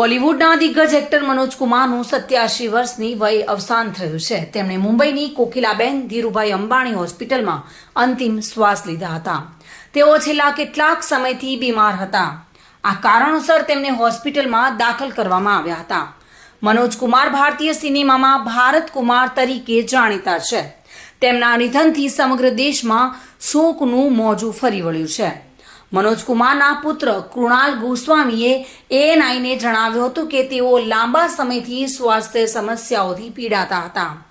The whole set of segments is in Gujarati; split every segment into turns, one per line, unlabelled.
બોલિવૂડના દિગ્ગજ એક્ટર મનોજ કુમારનું સત્યાસી વર્ષની વય અવસાન થયું છે. તેમણે મુંબઈની કોકિલાબેન ધીરુભાઈ અંબાણી હોસ્પિટલમાં અંતિમ શ્વાસ લીધા હતા. તેઓ છેલ્લા કેટલાક સમયથી બીમાર હતા. આ કારણોસર તેમને હોસ્પિટલમાં દાખલ કરવામાં આવ્યા હતા. મનોજ કુમાર ભારતીય સિનેમામાં ભારત કુમાર તરીકે જાણીતા છે. તેમના નિધનથી સમગ્ર દેશમાં શોકનું મોજું ફરી વળ્યું છે. મનોજ કુમારના પુત્ર કૃણાલ ગોસ્વામીએ એએનઆઈને જણાવ્યું હતું કે તેઓ લાંબા સમયથી સ્વાસ્થ્ય સમસ્યાઓથી પીડાતા હતા.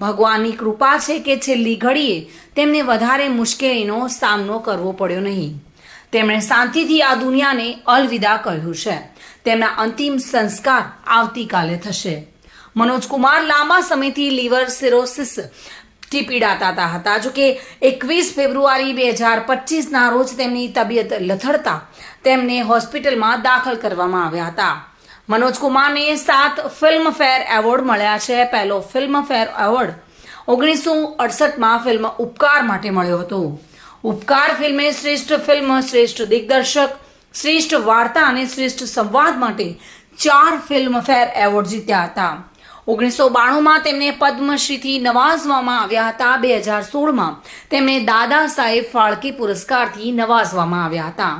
ભગવાનની કૃપા છે કે છેલ્લી ઘડીએ તેમને વધારે મુશ્કેલીનો સામનો કરવો પડ્યો નહીં. તેમણે શાંતિથી આ દુનિયાને અલવિદા કહ્યું છે. તેમના અંતિમ સંસ્કાર આવતીકાલે થશે. મનોજ કુમાર લાંબા સમયથી લીવર સિરોસિસ થી પીડાતા હતા જો કે એકવીસ ફેબ્રુઆરી બે હજાર પચીસના રોજ તેમની તબિયત લથડતા તેમને હોસ્પિટલમાં દાખલ કરવામાં આવ્યા હતા. મનોજ કુમારને સાત ફિલ્મફેર એવોર્ડ મળ્યા છે. પહેલો ફિલ્મફેર એવોર્ડ ઓગણીસો અડસઠમાં ફિલ્મ ઉપકાર માટે મળ્યો હતો. ઉપકાર ફિલ્મે શ્રેષ્ઠ ફિલ્મ, શ્રેષ્ઠ દિગ્દર્શક, શ્રેષ્ઠ વાર્તા અને શ્રેષ્ઠ સંવાદ માટે ચાર ફિલ્મફેર એવોર્ડ જીત્યા હતા. ઓગણીસો બાણુંમાં તેમને પદ્મશ્રીથી નવાજવામાં આવ્યા હતા બે હજાર સોળમાં. તેમને દાદા સાહેબ ફાળકે પુરસ્કારથી નવાજવામાં આવ્યા હતા.